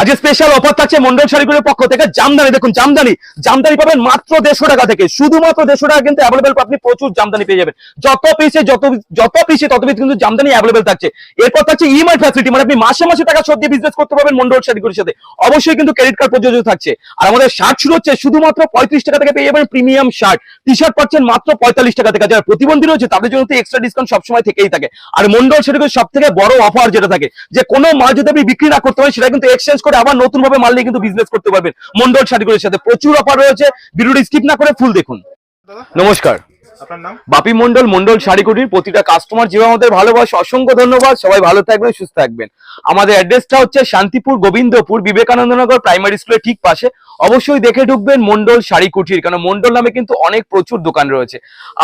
আজকে special offer থাকছে? মন্ডল শাড়িগুলোর পক্ষ থেকে জামদানি। দেখুন, জামদানি। জামদানি পাবেন মাত্র দেড়শো টাকা থেকে। শুধুমাত্র দেড়শো টাকা কিন্তু অ্যাভেলেবেল আপনি প্রচুর জামদানি পেয়ে যাবেন। যত পিসে যত যত পিসে তত কিন্তু জামদানি অ্যাভেলেবেল থাকছে। এরপর থাকছে ইএমআই ফ্যাসিলিটি মানে আপনি মাসে মাসে টাকা বিজনেস করতে পারবেন মন্ডল সাথে। অবশ্যই কিন্তু ক্রেডিট কার্ড প্রযোজ্য থাকছে। আর আমাদের শার্ট শুরু হচ্ছে শুধুমাত্র পঁয়ত্রিশ টাকা থেকে পেয়ে যাবেন প্রিমিয়াম শার্ট টি শার্ট পাচ্ছেন মাত্র পঁয়তাল্লিশ টাকা থেকে। যারা প্রতিবন্ধী রয়েছে, তাদের জন্য এক্সট্রা ডিসকাউন্ট সবসময় থেকেই থাকে। আর মন্ডল শাড়িগুলোর সব থেকে বড় অফার যেটা থাকে, যে কোনো মাল যদি আপনি বিক্রি না করতে পারেন সেটা কিন্তু এক্সচেঞ্জ করে আবার নতুন ভাবে মাল নিয়ে কিন্তু বিজনেস করতে পারবেন। মন্ডল শাড়িগুলির সাথে প্রচুর অফার রয়েছে। ভিডিওটি স্কিপ না করে ফুল দেখুন। নমস্কার। বাপি মন্ডল মন্ডল শাড়িকুটির প্রতিটা কাস্টমার যেভাবে আমাদের ভালোবাসে, অসংখ্য ধন্যবাদ। সবাই ভালো থাকবেন, সুস্থ থাকবেন। আমাদের অ্যাড্রেসটা হচ্ছে শান্তিপুর গোবিন্দপুর বিবেকানন্দনগর প্রাইমারি স্কুলের ঠিক পাশে। অবশ্যই দেখে ঢুকবেন মন্ডল শাড়ি কুটির কারণ মন্ডল নামে কিন্তু অনেক প্রচুর দোকান রয়েছে।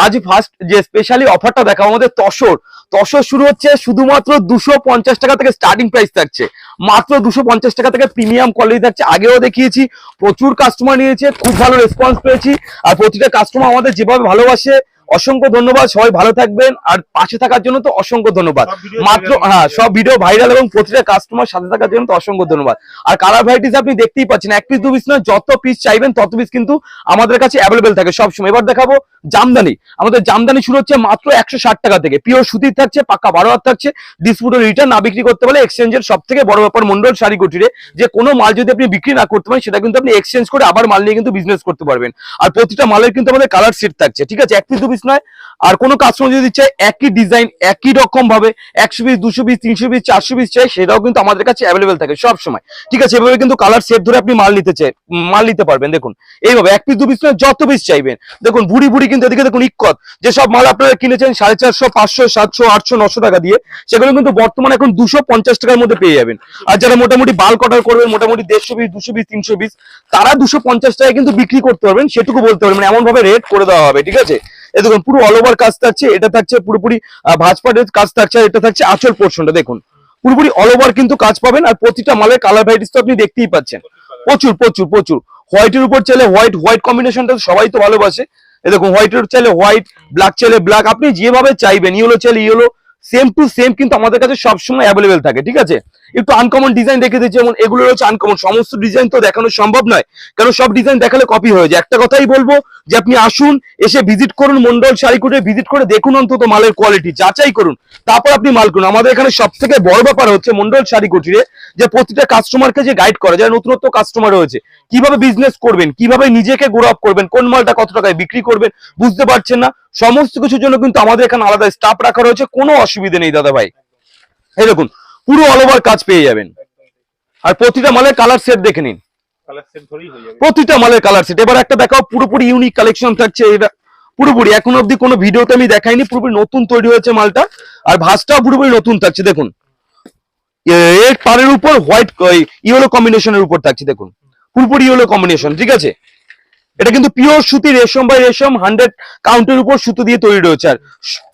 আজ ফার্স্ট যে স্পেশালি অফারটা দেখাবো আমাদের তসর। তসর শুরু হচ্ছে শুধুমাত্র দুশো পঞ্চাশ টাকা থেকে স্টার্টিং প্রাইস থাকছে। মাত্র দুশো পঞ্চাশ টাকা থেকে প্রিমিয়াম কোয়ালিটি থাকছে। আগেও দেখিয়েছি, প্রচুর কাস্টমার নিয়েছে, খুব ভালো রেসপন্স পেয়েছি। আর প্রতিটা কাস্টমার আমাদের যেভাবে ভালোবাসে অসংখ্য ধন্যবাদ সবাই ভালো থাকবেন আর পাশে থাকার জন্য তো অসংখ্য ধন্যবাদ। মাত্র হ্যাঁ সব ভিডিও ভাইরাল এবং প্রতিটা কাস্টমার সাথে থাকার জন্য তো অসংখ্য ধন্যবাদ। আর কালার ভ্যারাইটিস আপনি দেখতেই পাচ্ছেন এক পিস দু পিস নয় যত পিস চাইবেন তত পিস কিন্তু আমাদের কাছে অ্যাভেলেবেল থাকে সবসময়। এবার দেখাবো জামদানি। আমাদের জামদানি শুরু হচ্ছে মাত্র একশো ষাট টাকা থেকে। পিওর সুতির থাকছে পাক্কা বারো হাত থাকছে ডিসপুটের রিটার্ন না বিক্রি করতে পারলে এক্সচেঞ্জের সব থেকে বড় ব্যাপার মন্ডল শাড়ি কুটিরে। যে কোনো মাল যদি আপনি বিক্রি না করতে পারেন সেটা কিন্তু আপনি এক্সচেঞ্জ করে আবার মাল নিয়ে কিন্তু বিজনেস করতে পারবেন। আর প্রতিটা মালের কিন্তু আমাদের কালার সেট থাকছে ঠিক আছে? এক পিস দু পিস নয়। আর কোনো কাস্টমার যদি চায় একই ডিজাইন একই রকম ভাবে একশো পিস দুশো পিস তিনশো পিস চারশো পিস চাই সেটাও কিন্তু আমাদের কাছে অ্যাভেলেবেল থাকে সব সময় ঠিক আছে, এভাবে কিন্তু কালার সেট ধরে আপনি মাল নিতে চাই, মাল নিতে পারবেন। দেখুন, এইভাবে এক পিস দু পিস নয়, যত পিস চাইবেন। দেখুন বুড়ি বুড়ি কিন্তু এদিকে দেখুন ইক্কত। যেসব মাল আপনারা কিনেছেন, সাড়ে চারশো, পাঁচশো, সাতশো, আটশো, নশো টাকা দিয়ে, সেগুলো কিন্তু বর্তমানে এখন দুশো পঞ্চাশ টাকার মধ্যে পেয়ে যাবেন। আর যারা মোটামুটি বাল্ক অর্ডার করবেন, মোটামুটি দেড়শো পিস দুশো পিস তিনশো পিস তারা দুশো পঞ্চাশ টাকায় কিন্তু বিক্রি করতে পারবেন, সেটুকু বলতে পারবেন। এমন ভাবে রেট করে দেওয়া হবে, ঠিক আছে? এই দেখুন, পুরো অল ওভার কাজ থাকছে, এটা থাকছে পুরোপুরি ভাজপাটের কাজ থাকছে এটা থাকছে আঁচল পোর্শনটা দেখুন। পুরোপুরি অল ওভার কিন্তু কাজ পাবেন, আর প্রতিটা মালের কালার ভ্যারাইটিস তো আপনি দেখতেই পাচ্ছেন। প্রচুর প্রচুর প্রচুর। হোয়াইটের উপর চাইলে হোয়াইট হোয়াইট কম্বিনেশনটা সবাই তো ভালোবাসে। এই দেখুন হোয়াইটের চাইলে হোয়াইট ব্ল্যাক চাইলে ব্ল্যাক আপনি যেভাবে চাইবেন ইয়েলো চাইলে ইয়েলো সেম টু সেম কিন্তু আমাদের কাছে সবসময় অ্যাভেলেবেল থাকে, ঠিক আছে? একটু আনকমন ডিজাইন দেখে দিচ্ছি যেমন এগুলো রয়েছে আনকমন সমস্ত ডিজাইন তো দেখানো সম্ভব নয় কারণ সব ডিজাইন দেখালে কপি হয়ে যায়। একটা কথাই বলব যে আপনি আসুন, এসে ভিজিট করুন, মন্ডল শাড়িকুটে ভিজিট করে দেখুন অন্তত মালের কোয়ালিটি যাচাই করুন। তারপর আপনি মাল করুন আমাদের এখানে সব থেকে বড় ব্যাপার হচ্ছে মন্ডল শাড়িকুটিরে যে প্রতিটা কাস্টমারকে যে গাইড করে, যারা নতুনত্ব কাস্টমার রয়েছে, কীভাবে বিজনেস করবেন, কীভাবে নিজেকে গ্রো আপ করবেন, কোন মালটা কত টাকায় বিক্রি করবেন, বুঝতে পারছেন না। সমস্ত কিছুর জন্য কিন্তু আমাদের এখানে আলাদা স্টাফ রাখা রয়েছে, কোনো অসুবিধা নেই দাদা ভাই এই দেখুন পুরো অল ওভার কাজ পেয়ে যাবেন। আর প্রতিটা মালের কালার সেট দেখে নিন। প্রতিটা মালের কালার সেট এবার একটা দেখাও পুরোপুরি ইউনিক কালেকশন থাকছে এটা পুরোপুরি। এখন অব্দি কোনো ভিডিওতে আমি দেখাইনি পুরোপুরি নতুন তৈরি হয়েছে মালটা। আর ভাঁজটাও পুরোপুরি নতুন থাকছে দেখুন। এর পাড়ের উপর হোয়াইট ইয়েলো কম্বিনেশনের উপর থাকছে দেখুন। পুরোপুরি ইয়েলো কম্বিনেশন ঠিক আছে? এটা কিন্তু পিওর সুতি রেশম বাই রেশম হান্ড্রেড কাউন্টের উপর সুতো দিয়ে তৈরি রয়েছে। আর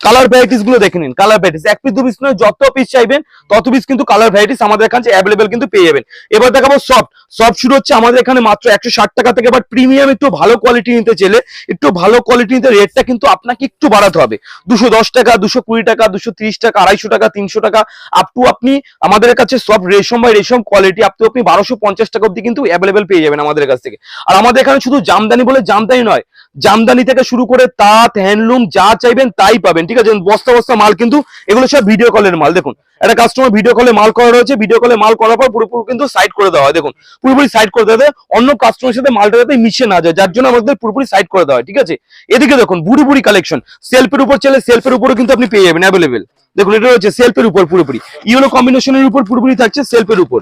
কালার ভ্যারাইটিসগুলো দেখে নিন কালার ভ্যারাইটিস এক পিস দু পিস নয়, যত পিস চাইবেন, তত পিস কিন্তু কালার ভ্যারাইটিস আমাদের কাছে অ্যাভেলেবেল কিন্তু পেয়ে যাবেন। এবার দেখাবো সফট সফট শুরু হচ্ছে আমাদের এখানে মাত্র একশো ষাট টাকা থেকে। বাট প্রিমিয়াম একটু ভালো কোয়ালিটি নিতে চাইলে, একটু ভালো কোয়ালিটি নিতে রেটটা কিন্তু আপনাকে একটু বাড়াতে হবে। দুশো টাকা দুশো টাকা দুশো টাকা, আড়াইশো টাকা, তিনশো টাকা আপ টু আপনি আমাদের কাছে সব রেশম বাই রেশম কোয়ালিটি আপ টু আপনি বারোশো পঞ্চাশ টাকা অব্দি কিন্তু অ্যাভেলেবেল পেয়ে যাবেন আমাদের কাছ থেকে। আর আমাদের এখানে শুধু জামদানি বলে জামদানি নয়। জামদানি থেকে শুরু করে তাঁত, হ্যান্ডলুম যা চাইবেন তাই পাবেন, ঠিক আছে? বস্তা বস্তা মাল কিন্তু এগুলো সব ভিডিও কলের মাল, দেখুন। একটা কাস্টমার ভিডিও কলে মাল করা রয়েছে ভিডিও কলে মাল করার পর পুরোপুরি কিন্তু সাইড করে দেওয়া হয়, দেখুন। পুরোপুরি সাইড করে দেওয়া অন্য কাস্টমারের সাথে মালটা যাতে মিশে না যায়, যার জন্য আমাদের পুরোপুরি সাইড করে দেওয়া হয়, ঠিক আছে? এদিকে দেখুন বুড়ি বুড়ি কালেকশন সেলফের উপর চলে সেলফের উপরও কিন্তু আপনি পেয়ে যাবেন অ্যাভেলেবেল দেখুন, এটা রয়েছে সেলফের উপর পুরোপুরি। ইউনো কম্বিনেশনের উপর পুরোপুরি থাকছে সেলফের উপর।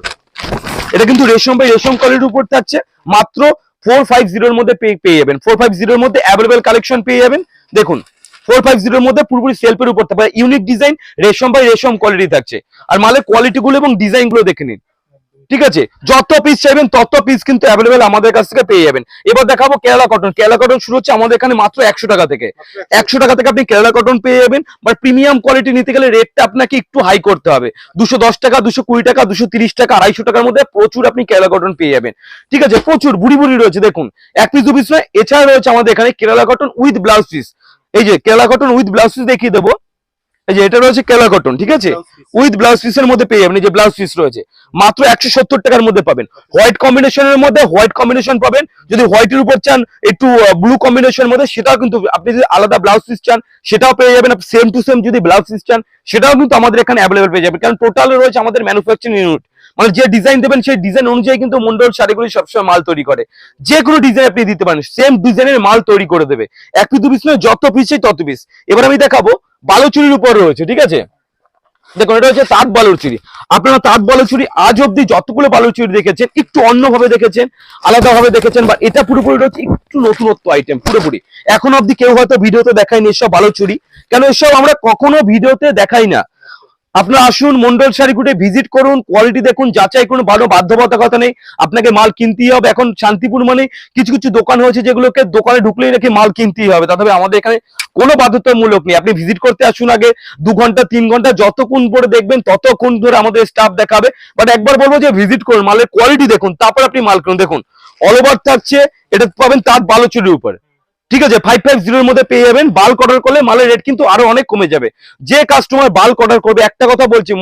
এটা কিন্তু রেশম বা রেশম কলের উপর থাকছে, মাত্র ফোর ফাইভ জিরোর মধ্যে পেয়ে যাবেন। ফোর ফাইভ জিরোর মধ্যে অ্যাভেলেবেল কালেকশন পেয়ে যাবেন। দেখুন ফোর ফাইভ জিরোর মধ্যে পুরোপুরি সেলফের উপর থাকবে। ইউনিক ডিজাইন রেশম বাই রেশম কোয়ালিটি থাকছে। আর মালের কোয়ালিটি গুলো এবং ডিজাইনগুলো দেখে নিন। ঠিক আছে? যত পিস চাইবেন, তত পিস কিন্তু অ্যাভেলেবেল আমাদের কাছ থেকে পেয়ে যাবেন। এবার দেখাবো কেরালা কটন কেরালা কটন শুরু হচ্ছে আমাদের এখানে মাত্র একশো টাকা থেকে। একশো টাকা থেকে আপনি কেরালা কটন পেয়ে যাবেন বাট প্রিমিয়াম কোয়ালিটি নিতে গেলে রেটটা আপনাকে একটু হাই করতে হবে। দুশো দশ টাকা, দুশো কুড়ি টাকা, দুশো তিরিশ টাকা, আড়াইশো টাকার মধ্যে প্রচুর আপনি কেরালা কটন পেয়ে যাবেন। ঠিক আছে? প্রচুর, বুড়ি বুড়ি রয়েছে, দেখুন। এক পিস দু পিস নয়, এছাড়া রয়েছে আমাদের এখানে Kerala cotton with blouse piece এই যে Kerala cotton with blouse piece দেখিয়ে দেবো। এই যে এটা রয়েছে কেলা কটন ঠিক আছে। উইথ ব্লাউজ পিসের মধ্যে পেয়ে যাবেন যে ব্লাউজ পিস রয়েছে। মাত্র একশো সত্তর টাকার মধ্যে পাবেন। হোয়াইট কম্বিনেশনের মধ্যে হোয়াইট কম্বিনেশন পাবেন। যদি হোয়াইটের উপর চান একটু ব্লু কম্বিনেশনের মধ্যে সেটাও কিন্তু আপনি যদি আলাদা ব্লাউজ পিস চান সেটাও পেয়ে যাবেন সেম টু সেম যদি ব্লাউজ পিস চান সেটাও কিন্তু আমাদের এখানে অ্যাভেলেবল পেয়ে যাবেন। কারণ টোটাল রয়েছে আমাদের ম্যানুফ্যাকচারিং ইউনিট মানে যে ডিজাইন দেবেন সেই ডিজাইন অনুযায়ী কিন্তু মন্ডল শাড়িগুলি সবসময় মাল তৈরি করে। যে কোনো ডিজাইন আপনি দিতে পারেন সেম ডিজাইনের মাল তৈরি করে দেবে। এক পিস দু পিস নয় যত পিস তত পিস এবার আমি দেখাবো বালুচুরির উপর রয়েছে, ঠিক আছে? দেখুন, এটা হচ্ছে তাঁত বালুচুরি। আপনারা তাঁত বালুচুরি আজ অব্দি যতগুলো বালুচুরি দেখেছেন, একটু অন্যভাবে দেখেছেন, আলাদাভাবে দেখেছেন, বা এটা পুরোপুরি হচ্ছে একটু নতুনত্ব আইটেম পুরোপুরি। এখন অব্দি কেউ হয়তো ভিডিওতে দেখায়নি এসব বালুচুরি। কেন এসব আমরা কখনো ভিডিওতে দেখাই না? আপনারা আসুন, মন্ডল শাড়িকুটে ভিজিট করুন কোয়ালিটি দেখুন, যাচাই করুন, ভালো বাধ্যবাধকতা নেই। আপনাকে মাল কিনতেই হবে। এখন শান্তিপুর মানে কিছু কিছু দোকান হয়েছে যেগুলোকে দোকানে ঢুকলেই রেখে মাল কিনতেই হবে। তবে আমাদের এখানে কোনো বাধ্যতামূলক নেই। আপনি ভিজিট করতে আসুন আগে, দু ঘণ্টা, তিন ঘণ্টা, যতক্ষণ পরে দেখবেন, ততক্ষণ ধরে আমাদের স্টাফ দেখাবে। বাট একবার বলব যে ভিজিট করুন, মালের কোয়ালিটি দেখুন, তারপর আপনি মাল কিনুন। দেখুন অল ওভার থাকছে, এটা পাবেন তার বালোচুরির উপরে। ঠিক আছে ফাইভ ফাইভ জিরোর মধ্যে পেয়ে যাবেন বাল্ক অর্ডার করলে মালের রেট কিন্তু আরও অনেক কমে যাবে। যে কাস্টমার বাল্ক অর্ডার করবে, একটা কথা বলছি,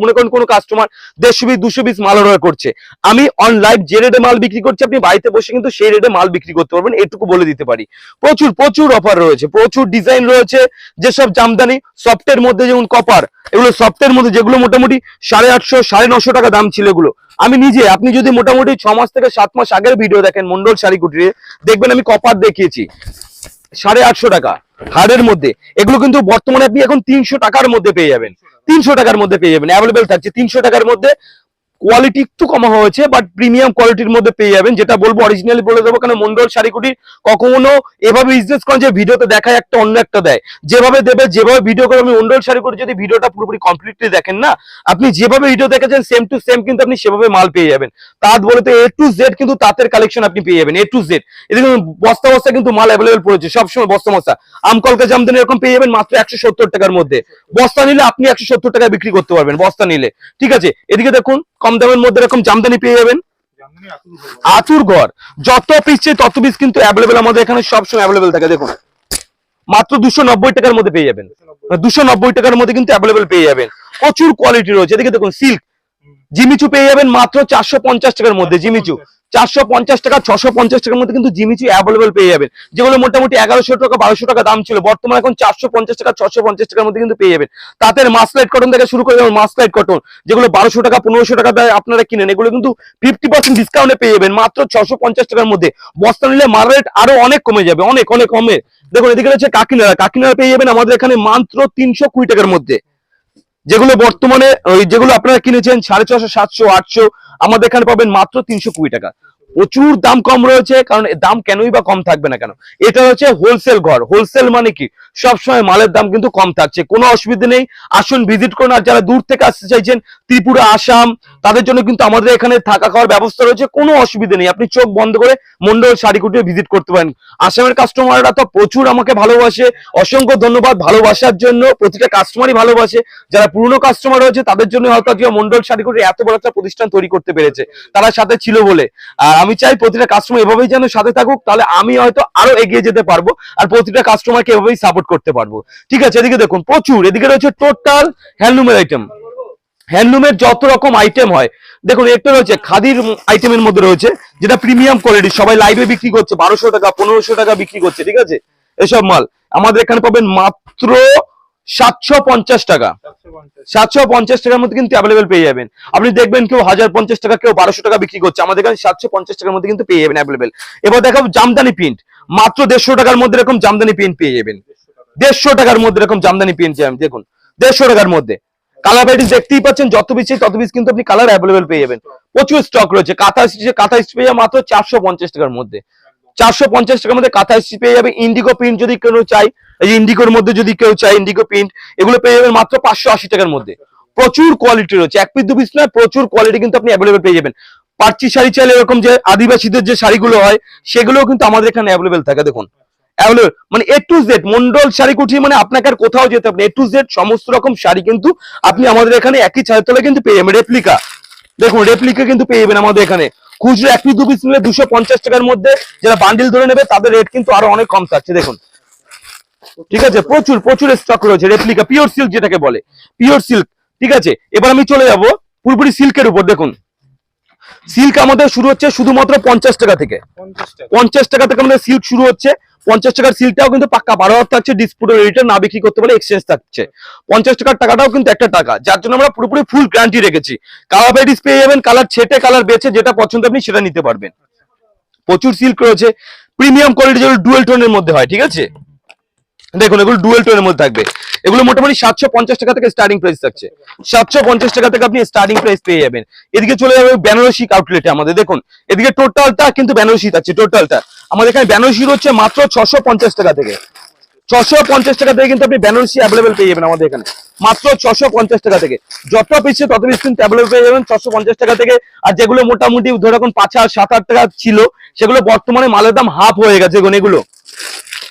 মনে করেন কোনো কাস্টমার দেড়শো পিস দুশো পিস মাল অর্ডার করছে। আমি অন লাইভ যে রেটে মাল বিক্রি করছি, আপনি বাড়িতে বসে কিন্তু সেই রেটে মাল বিক্রি করতে পারবেন, এটুকু বলে দিতে পারি। প্রচুর প্রচুর অফার রয়েছে, প্রচুর ডিজাইন রয়েছে, যেসব জামদানি সফটের মধ্যে যেমন কপার এগুলো সফটের মধ্যে যেগুলো মোটামুটি সাড়ে আটশো, সাড়ে নশো টাকা দাম ছিল এগুলো। আমি নিজে, আপনি যদি মোটামুটি ছ মাস থেকে সাত মাস আগের ভিডিও দেখেন মন্ডল শাড়ি কুটিরে দেখবেন আমি কপার দেখিয়েছি। সাড়ে আটশো টাকা হারের মধ্যে। এগুলো কিন্তু বর্তমানে আপনি এখন তিনশো টাকার মধ্যে পেয়ে যাবেন। তিনশো টাকার মধ্যে পেয়ে যাবেন। অ্যাভেলেবেল থাকছে তিনশো টাকার মধ্যে কোয়ালিটি একটু কমা হয়েছে বাট প্রিমিয়াম কোয়ালিটির মধ্যে পেয়ে যাবেন। যেটা বলব অরিজিনালি বলে দেবো কারণ মন্ডল শাড়িকুটি কখনো এভাবে বিজনেস করেন যে ভিডিওতে দেখায়, একটা অন্য একটা দেয়। যেভাবে দেবে, যেভাবে ভিডিও করে, আমি মন্ডল শাড়িকুটি যদি ভিডিওটা পুরোপুরি কমপ্লিটলি দেখেন না, আপনি যেভাবে ভিডিও দেখেছেন সেম টু সেম কিন্তু আপনি সেভাবে মাল পেয়ে যাবেন। তাঁত বলতে এ টু জেড কিন্তু তাঁতের কালেকশন আপনি পেয়ে যাবেন এ টু জেড এদিকে বস্তা বস্তা কিন্তু মাল অ্যাভেলেবেল পড়েছে, সবসময় বস্তা বস্তা। আমকলকা জামদানি এরকম পেয়ে যাবেন মাত্র একশো সত্তর টাকার মধ্যে। বস্তা নিলে আপনি একশো সত্তর টাকায় বিক্রি করতে পারবেন, বস্তা নিলে। ঠিক আছে, এদিকে দেখুন কম দামের মধ্যে এরকম জামদানি পেয়ে যাবেন। আতুর ঘর যত পিস তত পিস কিন্তু অ্যাভেলেবেল আমাদের এখানে সবসময় অ্যাভেলেবেল থাকে, দেখুন। মাত্র দুশো নব্বই টাকার মধ্যে পেয়ে যাবেন। দুশো নব্বই টাকার মধ্যে কিন্তু অ্যাভেলেবেল পেয়ে যাবেন। প্রচুর কোয়ালিটি রয়েছে। এদিকে দেখুন সিল্ক। জিমিচু পেয়ে যাবেন মাত্র চারশো পঞ্চাশ টাকার মধ্যে জিমিচু। চারশো পঞ্চাশ টাকা ছশো পঞ্চাশ টাকার মধ্যে কিন্তু জিমিচু অ্যাভেলেবেল পেয়ে যাবেন। যেগুলো মোটামুটি এগারোশো টাকা বারোশো টাকা দাম ছিল বর্তমানে এখন চারশো পঞ্চাশ টাকা ছশো পঞ্চাশ টাকার মধ্যে কিন্তু পেয়ে যাবেন। তাদের মাসলাইট কটন থেকে শুরু করে যেমন মাসলাইট কটন যেগুলো বারোশো টাকা পনেরোশো টাকা আপনারা কিনেন এগুলো কিন্তু ফিফটি পার্সেন্ট ডিসকাউন্টে পেয়ে যাবেন মাত্র ছশো পঞ্চাশ টাকার মধ্যে। বস্তা নিলে মাল রেট আরও অনেক কমে যাবে অনেক অনেক কমে। দেখুন এদিকে রয়েছে কাকিনাড়া। কাকিনাড়া পেয়ে যাবেন আমাদের এখানে মাত্র তিনশো কুড়ি টাকার মধ্যে। যেগুলো বর্তমানে, ওই যেগুলো আপনারা কিনেছেন, সাড়ে ছশো সাতশো, আটশো, আমাদের এখানে পাবেন মাত্র তিনশো কুড়ি টাকা। প্রচুর দাম কম রয়েছে, কারণ দাম কেনই বা কম থাকবে না কেন? এটা হচ্ছে হোলসেল ঘর। হোলসেল মানে কি? সবসময় মালের দাম কিন্তু কম থাকছে। কোনো অসুবিধা নেই। আসুন ভিজিট করুন। আর যারা দূর থেকে আসতে চাইছেন, ত্রিপুরা, আসাম, তাদের জন্য কিন্তু আমাদের এখানে থাকা খাওয়ার ব্যবস্থা রয়েছে। কোনো অসুবিধা নেই। আপনি চোখ বন্ধ করে মন্ডল শাড়ি কুটিয়ে ভিজিট করতে পারেন। আসামের কাস্টমাররা তো প্রচুর আমাকে ভালোবাসে। অসংখ্য ধন্যবাদ ভালোবাসার জন্য। প্রতিটা কাস্টমারই ভালোবাসে। যারা পুরনো কাস্টমার রয়েছে, তাদের জন্য হয়তো আজকে মন্ডল শাড়ি কুটির এত বড় একটা প্রতিষ্ঠান তৈরি করতে পেরেছে। তারা সাথে ছিল বলে। আর আমি চাই প্রতিটা কাস্টমার এভাবেই যেন সাথে থাকুক, তাহলে আমি হয়তো আরও এগিয়ে যেতে পারব আর প্রতিটা কাস্টমারকে এভাবেই সাপোর্ট করতে পারব। ঠিক আছে, এদিকে দেখুন, প্রচুর। এদিকে রয়েছে টোটাল হ্যান্ডলুমের আইটেম হ্যান্ডলুমের যত রকম আইটেম হয়, দেখুন, একটা রয়েছে খাদির আইটেমের মধ্যে রয়েছে, যেটা প্রিমিয়াম কোয়ালিটি সবাই লাইভে বিক্রি করছে, বারোশো টাকা, পনেরোশো টাকা বিক্রি করছে, ঠিক আছে? এসব মাল। আমাদের এখানে পাবেন মাত্র সাতশো পঞ্চাশ টাকা। 750 সাতশো পঞ্চাশ টাকার মধ্যে কিন্তু পেয়ে যাবেন। আপনি দেখবেন কেউ হাজার পঞ্চাশ টাকা, কেউ টাকা বিক্রি করছে। আমাদের টাকার মধ্যে কিন্তু পেয়ে যাবেন জামদানি প্রিন্ট। মাত্র দেড়শো টাকার মধ্যে এরকম জামদানি প্রিন্ট পেয়ে যাবেন। 150 দেড়শো টাকার মধ্যে এরকম জামদানি প্রিন্ট যাবেন দেখুন, দেড়শো টাকার মধ্যে। কালার ভ্যারাইটিস দেখতেই পাচ্ছেন, যত বেশি তত বেশি কিন্তু আপনি কালার অ্যাভেলেবেল পেয়ে যাবেন। প্রচুর স্টক রয়েছে। কাঁথা স্টিচে কাঁথা স্টিচ পেয়ে মাত্র চারশো পঞ্চাশ টাকার মধ্যে। চারশো পঞ্চাশ টাকার মধ্যে কাঁথা স্টিচ পেয়ে যাবে। ইন্ডিগো প্রিন্ট যদি কেউ চাই এই যে ইন্ডিগোর মধ্যে যদি কেউ চায় ইন্ডিগো প্রিন্ট এগুলো পেয়ে যাবেন মাত্র পাঁচশো আশি টাকার মধ্যে। প্রচুর কোয়ালিটি রয়েছে। এক পিস দু পিস নয়, প্রচুর কোয়ালিটি কিন্তু আপনি অ্যাভেলেবেল পেয়ে যাবেন। পার্চি শাড়ি চাইলে এরকম যে আদিবাসীদের যে শাড়িগুলো হয়, সেগুলোও কিন্তু আমাদের এখানে অ্যাভেলেবেল থাকে, দেখুন। মানে A to Z Mondal sari Kuthi মানে আপনাকে আর কোথাও যেতে হবে এ টু জেড সমস্ত রকম শাড়ি কিন্তু আপনি আমাদের এখানে একই ছাদের তলায় কিন্তু পেয়ে যাবেন। রেপ্লিকা দেখুন রেপ্লিকা কিন্তু পেয়ে যাবেন আমাদের এখানে। খুচরো এক পিস দু পিস নিলে দুশো পঞ্চাশ টাকার মধ্যে যারা বান্ডিল ধরে নেবে তাদের রেট কিন্তু আরও অনেক কম থাকছে দেখুন। ঠিক আছে? প্রচুর প্রচুর স্টক রয়েছে। রেপ্লিকা পিওর সিল্ক যেটাকে বলে। পিওর সিল্ক ঠিক আছে? এবার আমি চলে যাব পুরোপুরি সিল্কের উপর দেখুন। সিল্ক আমাদের শুরু হচ্ছে শুধুমাত্র পঞ্চাশ টাকা থেকে। পঞ্চাশ টাকা। পঞ্চাশ টাকা থেকে আমাদের সিল্ক শুরু হচ্ছে। পঞ্চাশ টাকার সিলটাও কিন্তু পাক্কা বারো হাজার থাকছে ডিসপুটের রিটার্ন না বিক্রি করতে পারে এক্সচেঞ্জ থাকছে। পঞ্চাশ টাকার টাকাটাও কিন্তু একটা টাকা, যার জন্য আমরা পুরোপুরি ফুল গ্যারান্টি রেখেছি। কালার বাইডিস পেয়ে যাবেন কালার ছেটে কালার বেছে, যেটা পছন্দ আপনি সেটা নিতে পারবেন। প্রচুর সিল্ক রয়েছে প্রিমিয়াম কোয়ালিটি যেগুলো ডুয়েল টোনের মধ্যে হয়, ঠিক আছে? দেখুন, এগুলো ডুয়েল টোনের মধ্যে থাকবে। এগুলো মোটামুটি সাতশো পঞ্চাশ টাকা থেকে স্টার্টিং প্রাইস থাকছে। সাতশো পঞ্চাশ টাকা থেকে আপনি স্টার্টিং প্রাইস পেয়ে যাবেন। এদিকে চলে যাবে বেনারসি আউটলেটে আমাদের। দেখুন, এদিকে টোটালটা কিন্তু বেনারসি থাকছে টোটালটা আমাদের এখানে বেনারসি হচ্ছে মাত্র ছশো পঞ্চাশ টাকা থেকে। ছশো পঞ্চাশ টাকা থেকে কিন্তু আপনি বেনারসি অ্যাভেলেবেল পেয়ে যাবেন আমাদের এখানে। মাত্র ছশো পঞ্চাশ টাকা থেকে। যত পিছিয়ে তত পিস কিন্তু অ্যাভেলেবেল পেয়ে যাবেন ছশো পঞ্চাশ টাকা থেকে। আর যেগুলো মোটামুটি ধরে রাখুন পাঁচ হাজার, সাত আট টাকা ছিল, সেগুলো বর্তমানে মালের দাম হাফ হয়ে গেছে এগুলো।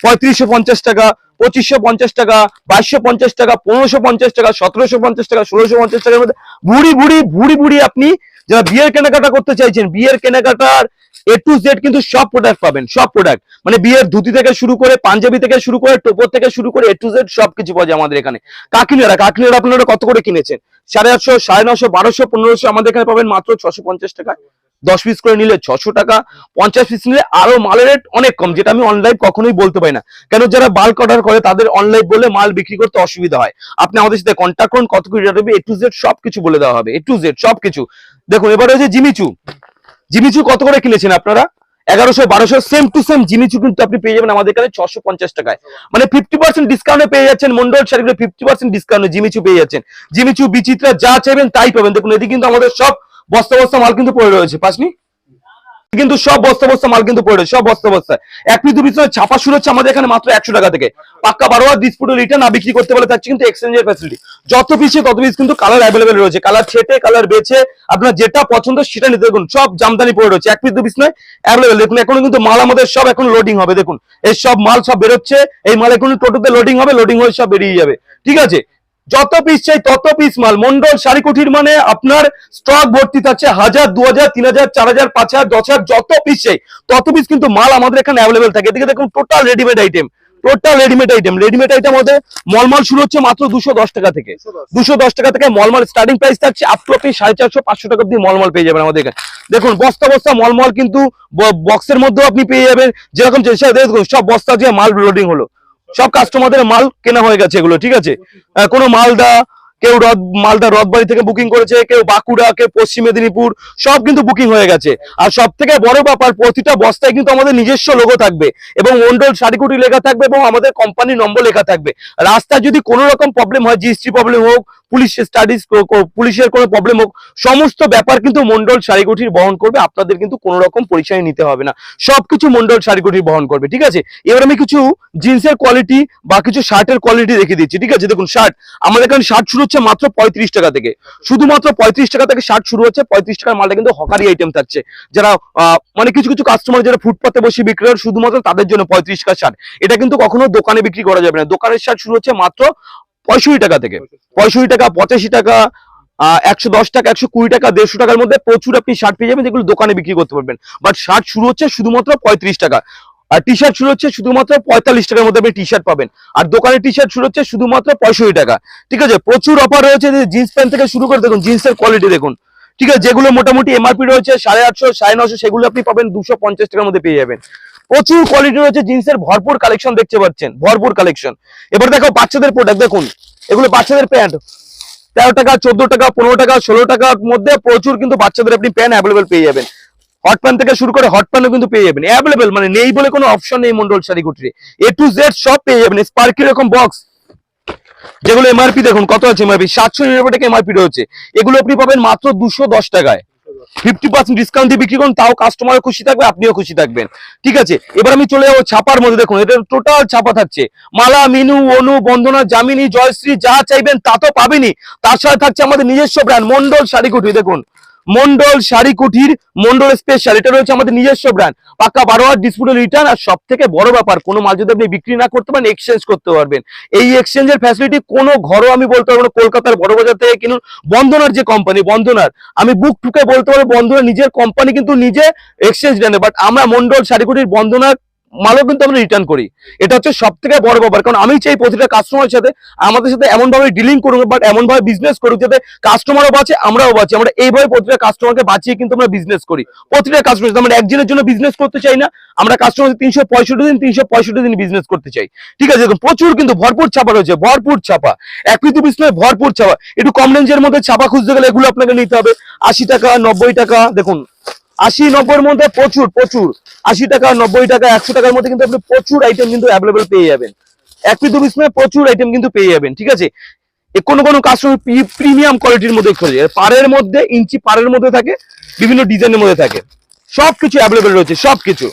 পঁয়ত্রিশশো পঞ্চাশ টাকা, পঁচিশশো পঞ্চাশ টাকা, বাইশশো পঞ্চাশ টাকা, পনেরোশো পঞ্চাশ টাকা, সতেরোশো পঞ্চাশ টাকা, ষোলোশো পঞ্চাশ টাকার মধ্যে বুড়ি বুড়ি বুড়ি বুড়ি আপনি যারা বিয়ের কেনাকাটা করতে চাইছেন, বিয়ের কেনাকাটার এ টু জেড কিন্তু সব প্রোডাক্ট পাবেন, সব প্রোডাক্ট মানে বিয়ের ধুতি থেকে শুরু করে, পাঞ্জাবি থেকে শুরু করে, টোপর থেকে শুরু করে এ টু জেড সবকিছু পাওয়া যায় আমাদের এখানে। কাকিনারা কাকিনারা আপনারা কত করে কিনেছেন? সাড়ে আটশো, সাড়ে নশো, বারোশো, পনেরোশো আমাদের এখানে পাবেন মাত্র ছশো পঞ্চাশ টাকা দশ পিস করে নিলে ছশো টাকা, পঞ্চাশ পিস নিলে আরও মালের রেট অনেক কম, যেটা আমি অনলাইন কখনোই বলতে পারি না। কেন যারা বাল্ক অর্ডার করে, তাদের অনলাইন বলে মাল বিক্রি করতে অসুবিধা হয়। আপনি আমাদের সাথে কন্ট্যাক্ট করুন, কত করে রেট এ টু জেড সবকিছু বলে দেওয়া হবে এ টু জেড সবকিছু। দেখুন, এবারে হচ্ছে জিমিচু। জিমিচু কত করে কিনেছেন আপনারা? এগারোশো, বারোশো সেম টু সেম জিমিচু কিন্তু আপনি পেয়ে যাবেন আমাদের এখানে ছশো পঞ্চাশ টাকায়। মানে ফিফটি পার্সেন্ট ডিসকাউন্টে পেয়ে যাচ্ছেন, মন্ডল শাড়িগুলো ফিফটি পার্সেন্ট ডিসকাউন্টে জিমিচু পেয়ে যাচ্ছেন। জিমিচু, বিচিত্রা, যা চাইবেন তাই পাবেন। দেখুন, এদিকে কিন্তু আমাদের সব বস্তা বস্তা মাল কিন্তু পড়ে রয়েছে পাসনি? কিন্তু সব বস্তা বস্তা মাল কিন্তু পড়ে রয়েছে, সব বস্তা বস্তা এক পিস দু ছাপা শুরু হচ্ছে আমাদের এখানে মাত্র একশো টাকা থেকে। পাক্কা বারো হাজার ডিসপুটো রিটার্ন না বিক্রি করতে পারলে থাকছে কিন্তু এক্সচেঞ্জের ফ্যাসিলিটি যত পিসে তত পিস কিন্তু কালার অ্যাভেলেবেল রয়েছে। কালার ছেটে কালার বেছে আপনার যেটা পছন্দ সেটা নিতে দেখুন। সব জামদানি পড়ে রয়েছে এক পিস দু পিস নয় অ্যাভেলেবেল দেখুন এখনও কিন্তু মাল আমাদের সব এখন লোডিং হবে দেখুন। এই সব মাল সব বেরোচ্ছে এই মাল এখন টোটোতে লোডিং হবে লোডিং হয়ে সব বেরিয়ে যাবে। ঠিক আছে? যত পিস চাই তত পিস মাল। মন্ডল শাড়ি কুঠির মানে আপনার স্টক ভর্তি থাকছে হাজার দু হাজার তিন হাজার চার হাজার পাঁচ হাজার দশ হাজার যত পিস চাই তত পিস কিন্তু মাল আমাদের এখানে অ্যাভেলেবেল থাকে। এদিকে দেখুন total readymade item total readymade item readymade item আমাদের মলমাল শুরু হচ্ছে মাত্র দুশো দশ টাকা থেকে। দুশো দশ। টাকা থেকে মলমাল স্টার্টিং প্রাইস থাকছে আপ টু আপনি সাড়ে চারশো পাঁচশো টাকা অব্দি মলমাল পেয়ে যাবেন আমাদের এখানে। দেখুন বস্তা বস্তা মলমল কিন্তু বক্সের মধ্যেও আপনি পেয়ে যাবেন। যেরকম সব বস্তা দিয়ে মাল লোডিং হলো। সব কাস্টমারদের মাল কেনা হয়ে গেছে এগুলো ঠিক আছে? কোনো মালদা কেউ রথ, মালদা রথবাড়ি থেকে বুকিং করেছে, কেউ বাঁকুড়া, কেউ পশ্চিম মেদিনীপুর, সব কিন্তু বুকিং হয়ে গেছে। আর সব থেকে বড় ব্যাপার, প্রতিটা বস্তায় কিন্তু আমাদের নিজস্ব লোগো থাকবে এবং মন্ডল শাড়িকুটি লেখা থাকবে এবং আমাদের কোম্পানির নম্বর লেখা থাকবে। রাস্তায় যদি কোনো রকম প্রবলেম হয় জিএসটি প্রবলেম হোক পুলিশ স্টাডিজ পুলিশের কোনো প্রবলেম হোক, সমস্ত ব্যাপার কিন্তু মন্ডল শাড়িকুটির বহন করবে। আপনাদের কিন্তু কোনো রকম পরিচয় নিতে হবে না। সবকিছু মন্ডল শাড়িকুটির বহন করবে, ঠিক আছে? এবার আমি কিছু জিন্সের কোয়ালিটি বা কিছু শার্টের কোয়ালিটি দেখে দিচ্ছি, ঠিক আছে? দেখুন শার্ট আমাদের এখানে শার্ট শুরু হচ্ছে মাত্র পঁয়ত্রিশ টাকা থেকে। শুধুমাত্র পঁয়ত্রিশ টাকা থেকে শার্ট শুরু হচ্ছে, পঁয়ত্রিশ টাকার মালটা কিন্তু হকারি আইটেম থাকছে। যারা মানে কিছু কিছু কাস্টমার যারা ফুটপাতে বসে বিক্রি করে, শুধুমাত্র তাদের জন্য পঁয়ত্রিশ টাকা শার্ট। এটা কিন্তু কখনো দোকানে বিক্রি করা যাবে না। দোকানের শার্ট শুরু হচ্ছে মাত্র পঁয়ষট্টি টাকা থেকে। পঁয়ষট্টি টাকা, পঁচাশি টাকা একশো দশ টাকা, একশো কুড়ি টাকা, দেড়শো টাকার মধ্যে প্রচুর আপনি শার্ট পেয়ে যাবেন যেগুলো দোকানে বিক্রি করতে পারবেন। বাট শার্ট শুরু হচ্ছে শুধুমাত্র পঁয়ত্রিশ টাকা। আর টি শার্ট শুরু হচ্ছে শুধুমাত্র পঁয়তাল্লিশ টাকার মধ্যে আপনি টি শার্ট পাবেন। আর দোকানে টি শার্ট শুরু হচ্ছে শুধুমাত্র পঁয়ষট্টি টাকা। ঠিক আছে? প্রচুর অফার রয়েছে। জিন্স প্যান্ট থেকে শুরু করে দেখুন জিন্সের কোয়ালিটি দেখুন। ঠিক আছে? যেগুলো মোটামুটি এমআরপি রয়েছে, সাড়ে আটশো, সাড়ে নশো, সেগুলো আপনি পাবেন দুশো পঞ্চাশ টাকার মধ্যে পেয়ে যাবেন। প্রচুর কোয়ালিটি রয়েছে জিন্সের ভরপুর কালেকশন দেখতে পাচ্ছেন। ভরপুর কালেকশন এবার দেখো বাচ্চাদের প্রোডাক্ট দেখুন। এগুলো বাচ্চাদের প্যান্ট তেরো টাকা, চোদ্দ টাকা, পনেরো টাকা, ষোলো টাকার মধ্যে প্রচুর কিন্তু বাচ্চাদের আপনি প্যান্ট অ্যাভেলেবেল পেয়ে যাবেন। হট প্যান্ট থেকে শুরু করে হট প্যান্টও কিন্তু পেয়ে যাবেন। অ্যাভেলেবেল মানে নেই বলে কোনো অপশন নেই মন্ডল শাড়ি কুটিরে এ টু জেড সব পেয়ে যাবেন। স্পার্কি এরকম বক্স যেগুলো এমআরপি দেখুন, কত আছে এমআরপি সাতশো নিরানব্বই টাকা এমআরপি রয়েছে। এগুলো আপনি পাবেন মাত্র দুশো দশ টাকায়। ফিফটি পার্সেন্ট ডিসকাউন্ট দিয়ে বিক্রি করুন, তাও কাস্টমারও খুশি থাকবে, আপনিও খুশি থাকবেন। ঠিক আছে? এবার আমি চলে যাব ছাপার মধ্যে, দেখুন, এটা টোটাল ছাপা থাকছে। মালা, মিনু, অনু, বন্দনা জামিনী জয়শ্রী, যা চাইবেন তা তো পাবেনই। তার সাথে থাকছে আমাদের নিজস্ব ব্র্যান্ড মন্ডল শাড়ি কুঠি দেখুন। মন্ডল শাড়ি কুঠির মন্ডল স্পেশাল এটা রয়েছে আমাদের নিজস্ব ব্র্যান্ড পাক্কা বারো হাজার ডিসপুটের রিটার্ন আর সব থেকে বড় ব্যাপার, কোনো মাল যদি আপনি বিক্রি না করতে পারেন এক্সচেঞ্জ করতে পারবেন। এই এক্সচেঞ্জের ফ্যাসিলিটি কোনো ঘরও আমি বলতে পারব না, কলকাতার বড় বাজার থেকে কিনুন, বন্দনার যে কোম্পানি বন্দনার। আমি বুক ঠুকে বলতে পারব, বন্দনার নিজের কোম্পানি কিন্তু নিজে এক্সচেঞ্জ নেন বাট আমরা মন্ডল শাড়িকুটির বন্দনার মালও কিন্তু আমরা রিটার্ন করি। এটা হচ্ছে সব থেকে বড় ব্যাপার, কারণ আমি চাই প্রতিটা কাস্টমারের সাথে আমাদের সাথে এমন ভাবে ডিলিং করুক বাট এমন ভাবে বিজনেস করুক যাতে কাস্টমারও বাঁচে, আমরাও বাঁচি। আমরা এইভাবে প্রতিটা কাস্টমারকে বাঁচিয়ে কিন্তু আমরা বিজনেস করি। প্রতিটা কাস্টমার আমরা একজনের জন্য বিজনেস করতে চাই না, আমরা কাস্টমার তিনশো পঁয়ষট্টি দিন, তিনশো পঁয়ষট্টি দিন বিজনেস করতে চাই। ঠিক আছে, দেখুন, প্রচুর কিন্তু ভরপুর ছাপা রয়েছে, ভরপুর ছাপা। একৃতি বিষ্ণয় ভরপুর ছাপা। একটু কম রেঞ্জের মধ্যে ছাপা খুঁজতে গেলে এগুলো আপনাকে নিতে হবে। আশি টাকা, নব্বই টাকা, দেখুন। আশি নব্বইয়ের মধ্যে প্রচুর প্রচুর। আশি টাকা, নব্বই টাকা, একশো টাকার মধ্যে কিন্তু আপনি প্রচুর আইটেম কিন্তু অ্যাভেলেবেল পেয়ে যাবেন। একৃতি বিষ্ণয় প্রচুর আইটেম কিন্তু পেয়ে যাবেন, ঠিক আছে? কোনো কোনো কাস্টমার প্রিমিয়াম কোয়ালিটির মধ্যে খোঁজে। পাড়ের মধ্যে, ইঞ্চি পাড়ের মধ্যে থাকে, বিভিন্ন ডিজাইনের মধ্যে থাকে। সবকিছু অ্যাভেলেবেল রয়েছে, সবকিছু।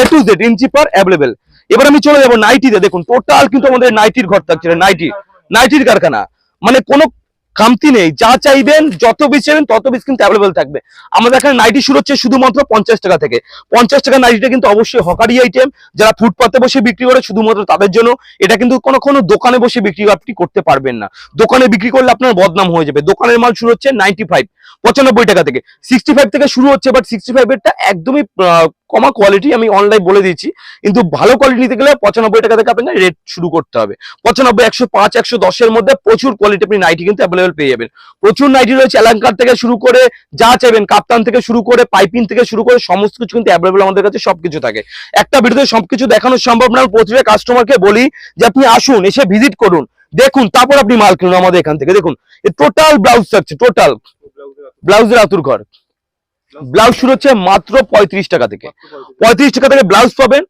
A to Z inch per available এবার আমি চলে যাব নাইটিতে দেখুন টোটাল কিন্তু আমাদের নাইটির ঘর থাকছে নাইটি নাইটির কারখানা। মানে কোনো খামতি নেই। যা চাইবেন, যত পিস চাইবেন, তত পিস কিন্তু অ্যাভেলেবেল থাকবে। আমাদের এখানে নাইটি শুরু হচ্ছে শুধুমাত্র পঞ্চাশ টাকা থেকে। পঞ্চাশ টাকা নাইটিটা কিন্তু অবশ্যই হকারি আইটেম যারা ফুটপাতে বসে বিক্রি করে, শুধুমাত্র তাদের জন্য। এটা কিন্তু কোনো কোনো দোকানে বসে বিক্রি আপনি করতে পারবেন না। দোকানে বিক্রি করলে আপনার বদনাম হয়ে যাবে। দোকানের মাল শুরু হচ্ছে নাইনটি ফাইভ পঁচানব্বই টাকা থেকে। সিক্সটি ফাইভ থেকে শুরু হচ্ছে বাট সিক্সটি ফাইভ এরটা একদমই কমা কোয়ালিটি আমি অনলাইন বলে দিচ্ছি কিন্তু ভালো কোয়ালিটি নিতে গেলে পঁচানব্বই টাকা থেকে আপনাকে রেট শুরু করতে হবে। পঁচানব্বই, একশো পাঁচ, একশো দশের মধ্যে প্রচুর কোয়ালিটি আপনি নাইটি কিন্তু অ্যাভেলেবেল পেয়ে যাবেন। প্রচুর নাইটি রয়েছে অ্যালাঙ্কার থেকে শুরু করে যা চাইবেন কাপ্তান থেকে শুরু করে পাইপিং থেকে শুরু করে, সমস্ত কিছু কিন্তু অ্যাভেলেবেল আমাদের কাছে সবকিছু থাকে। একটা ভিডিওতে সবকিছু দেখানো সম্ভব না প্রতিটা কাস্টমারকে বলি যে আপনি আসুন, এসে ভিজিট করুন, দেখুন, তারপর আপনি মাল কিনুন আমাদের এখান থেকে। দেখুন টোটাল ব্লাউজ থাকছে টোটাল ব্লাউজের আতুর ঘর। ব্লাউজ শুরু হচ্ছে মাত্র পঁয়ত্রিশ টাকা থেকে। পঁয়ত্রিশ টাকা। থেকে ব্লাউজ পাবেন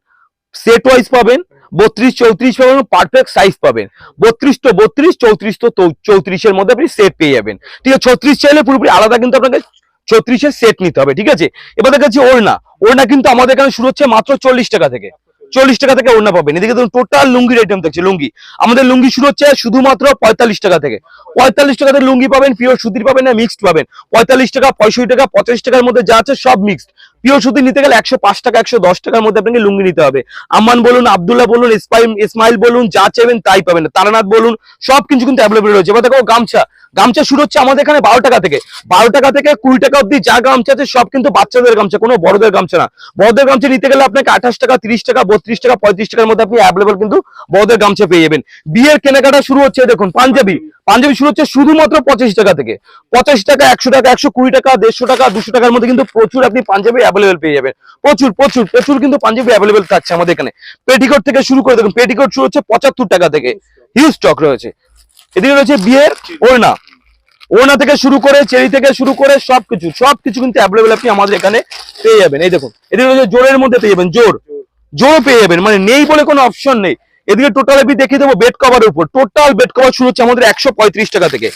সেট ওয়াইজ পাবেন বত্রিশ চৌত্রিশ পাবেন পারফেক্ট সাইজ পাবেন। বত্রিশ তো বত্রিশ চৌত্রিশ তো চৌত্রিশের মধ্যে আপনি সেট পেয়ে যাবেন। ঠিক আছে ছত্রিশ চাইলে পুরোপুরি আলাদা কিন্তু আপনাকে ছত্রিশের সেট নিতে হবে ঠিক আছে? এবার দেখাচ্ছি ওড়না। ওড়না কিন্তু আমাদের এখানে শুরু হচ্ছে মাত্র চল্লিশ টাকা থেকে। চল্লিশ টাকা থেকে ওড়না পাবেন। এদিকে দেখুন টোটাল লুঙ্গির আইটেম থাকছে লুঙ্গি। আমাদের লুঙ্গি শুরু হচ্ছে শুধুমাত্র পঁয়তাল্লিশ টাকা থেকে। পঁয়তাল্লিশ টাকা থেকে লুঙ্গি পাবেন পিওর সুতির পাবেন না মিক্সড পাবেন। পঁয়তাল্লিশ টাকা, পঁয়ষট্টি টাকা, পঁচাশ টাকার মধ্যে যা আছে সব মিক্সড পিওর সুতি নিতে গেলে একশো পাঁচ টাকা, একশো দশ টাকার মধ্যে আপনাকে লুঙ্গি নিতে হবে। আমান বলুন, আব্দুল্লাহ বলুন, ইসমাইল ইসমাইল বলুন, যা চাইবেন তাই পাবেন। তারানাথ বলুন সব কিছু কিন্তু অ্যাভেলেবল রয়েছে। এবার দেখো গামছা। গামছা শুরু হচ্ছে আমাদের এখানে বারো টাকা থেকে। বারো টাকা থেকে কুড়ি টাকা অব্দি যা গামছা আছে সব কিন্তু বাচ্চাদের গামছা, কোনো বড়দের গামছা না। বড়দের গামছা নিতে গেলে আপনাকে আঠাশ টাকা, তিরিশ টাকা, বত্রিশ টাকা, পঁয়ত্রিশ টাকার মধ্যে আপনি অ্যাভেলেবল কিন্তু বড়দের গামছা পেয়ে যাবেন। বিয়ের কেনাকাটা শুরু হচ্ছে, দেখুন, পাঞ্জাবি। পাঞ্জাবি শুরু হচ্ছে শুধুমাত্র পঁচাশি টাকা থেকে। পঁচাশি টাকা, একশো টাকা, একশো কুড়ি টাকা, দেড়শো টাকা, দুশো টাকার মধ্যে কিন্তু প্রচুর আপনি পাঞ্জাবি অ্যাভেলেবেল পেয়ে যাবেন। প্রচুর প্রচুর প্রচুর কিন্তু পাঞ্জাবি অ্যাভেলেবেল থাকছে আমাদের এখানে। পেটিকোট থেকে শুরু করে দেখুন পেটিকোট শুরু হচ্ছে পঁচাত্তর টাকা থেকে। হিউজ স্টক রয়েছে। এদিকে রয়েছে বিয়ের ওড়না। ওড়না থেকে শুরু করে, চেরি থেকে শুরু করে সবকিছু সবকিছু কিন্তু অ্যাভেলেবেল আপনি আমাদের এখানে পেয়ে যাবেন। এই দেখুন, এদিকে রয়েছে জোরের মধ্যে পেয়ে যাবেন, জোর। জোর পেয়ে যাবেন মানে নেই বলে কোনো অপশন নেই। এদিকে টোটাল আমি দেখিয়ে দেবো বেড কভারের উপর। টোটাল বেড কভার শুরু হচ্ছে আমাদের একশো পঁয়ত্রিশ টাকা থেকে।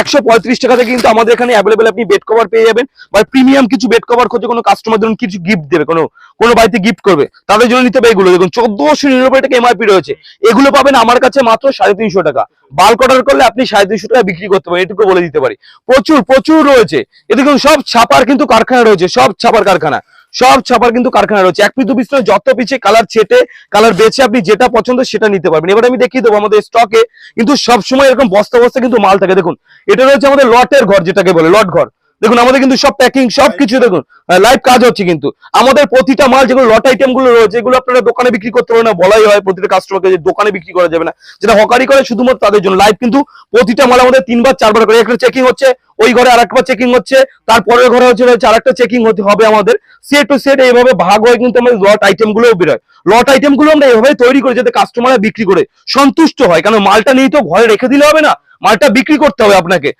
একশো পঁয়ত্রিশ টাকা থেকে কিন্তু আমাদের এখানে অ্যাভেলেবেল আপনি বেড কভার পেয়ে যাবেন। বা প্রিমিয়াম কিছু বেড কভার খোঁজে কোনো কাস্টমার ধরুন কিছু গিফট দেবে, কোনো কোনো বাড়িতে গিফট করবে, তাদের জন্য নিতে হবে এগুলো। দেখুন, চোদ্দশো নিরানব্বই টাকা এমআরপি রয়েছে। এগুলো পাবেন আমার কাছে মাত্র সাড়ে তিনশো টাকা। বাল্ক অর্ডার করলে আপনি সাড়ে তিনশো টাকা বিক্রি করতে পারেন, এটুকু বলে দিতে পারি। প্রচুর প্রচুর রয়েছে। এদিকে সব ছাপার কিন্তু কারখানা রয়েছে, সব ছাপার কারখানা। সব ছাপার কিন্তু কারখানা রয়েছে। এক পিস পিছনে যত পিছিয়ে কালার ছেটে কালার বেছে আপনি যেটা পছন্দ সেটা নিতে পারবেন। এবার আমি দেখিয়ে দেবো আমাদের স্টকে কিন্তু সবসময় এরকম বস্তা বস্তা কিন্তু মাল থাকে। দেখুন, এটা রয়েছে আমাদের লটের ঘর, যেটাকে বলে, লট ঘর। দেখুন আমাদের কিন্তু সব প্যাকিং সব কিছু দেখুন। লাইভ কাজ হচ্ছে কিন্তু। আমাদের প্রতিটা মাল যেগুলো লট আইটেমগুলো রয়েছে এগুলো আপনারা দোকানে বিক্রি করতে পারবেন না বলাই হয় প্রতিটা কাস্টমারকে যে দোকানে বিক্রি করা যাবে না। যেটা হকারি করে শুধুমাত্র তাদের জন্য। লাইভ কিন্তু প্রতিটা মাল আমাদের তিনবার চারবার করে। একটা চেকিং হচ্ছে ওই ঘরে আরেকবার চেকিং হচ্ছে তারপরের ঘরে হচ্ছে রয়েছে আরেকটা চেকিং হতে হবে আমাদের। সেট টু সেট এইভাবে ভাগ হয়ে কিন্তু আমাদের লট আইটেমগুলো বেরোয় লট আইটেমগুলো আমরা এভাবে তৈরি করি যাতে কাস্টমাররা বিক্রি করে সন্তুষ্ট হয়। কারণ মালটা নিয়ে তো ঘরে রেখে দিলে হবে না। মালটা বিক্রি করতে হবে আপনাকে।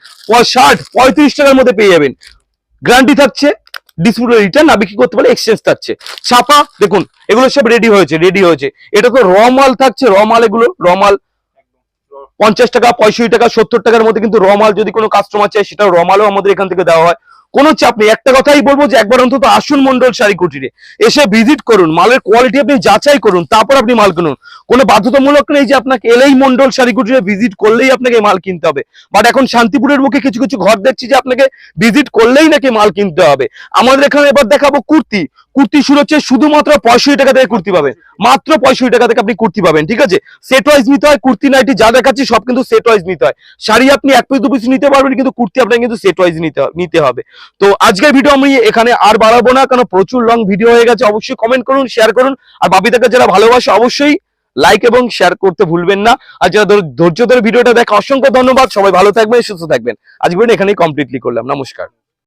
ষাট, পঁয়ত্রিশ টাকার মধ্যে পেয়ে যাবেন। গ্যারান্টি থাকছে ডিসপ্লে রিটার্ন না বিক্রি করতে পারলে এক্সচেঞ্জ থাকছে। ছাপা, দেখুন, এগুলো সব রেডি হয়েছে রেডি হয়েছে। এটা তো র মাল থাকছে র মাল এগুলো রমাল মাল পঞ্চাশ টাকা, পঁয়ষট্টি টাকা, সত্তর টাকার মধ্যে কিন্তু রমাল যদি কোনো কাস্টমার চায় সেটা রমালও আমাদের এখান থেকে দেওয়া হয়। কোনো চাপ নেই। একটা কথাই বলব যে একবার অন্তত আসুন মন্ডল শাড়ি কুটিরে এসে ভিজিট করুন, মালের কোয়ালিটি আপনি যাচাই করুন, তারপর আপনি মাল কিনুন। কোনো বাধ্যতামূলক নেই যে আপনাকে এলেই মন্ডল শাড়ি কুটিরে ভিজিট করলেই আপনাকে মাল কিনতে হবে। বাট এখন শান্তিপুরের মুখে কিছু কিছু ঘর দেখছি যে আপনাকে ভিজিট করলেই নাকি মাল কিনতে হবে। আমাদের এখানে এবার দেখাবো কুর্তি। কুর্তি শুরু হচ্ছে শুধুমাত্র পঁয়ষট্টি টাকা থেকে কুর্তি পাবেন। মাত্র পঁয়ষট্টি টাকা থেকে আপনি কুর্তি পাবেন, ঠিক আছে? সেট ওয়াইজ নিতে হয়, কুর্তি নাইটি যা দেখাচ্ছি সব কিন্তু সেট ওয়াইজ নিতে হয়। শাড়ি আপনি এক পিস দু পিস নিতে পারবেন, কিন্তু কুর্তি আপনাকে কিন্তু সেট ওয়াইজ নিতে নিতে হবে। তো আজকের ভিডিও আমি এখানে আর বাড়াবো না, কারণ প্রচুর লং ভিডিও হয়ে গেছে। অবশ্যই কমেন্ট করুন শেয়ার করুন। আর বাবিদাকে যারা ভালোবাসে, অবশ্যই লাইক এবং শেয়ার করতে ভুলবেন না। আর যারা ধর- ধৈর্য ধরে ভিডিওটা দেখে, অসংখ্য ধন্যবাদ। সবাই ভালো থাকবেন, সুস্থ থাকবেন। আজকে এখানেই কমপ্লিটলি করলাম। নমস্কার।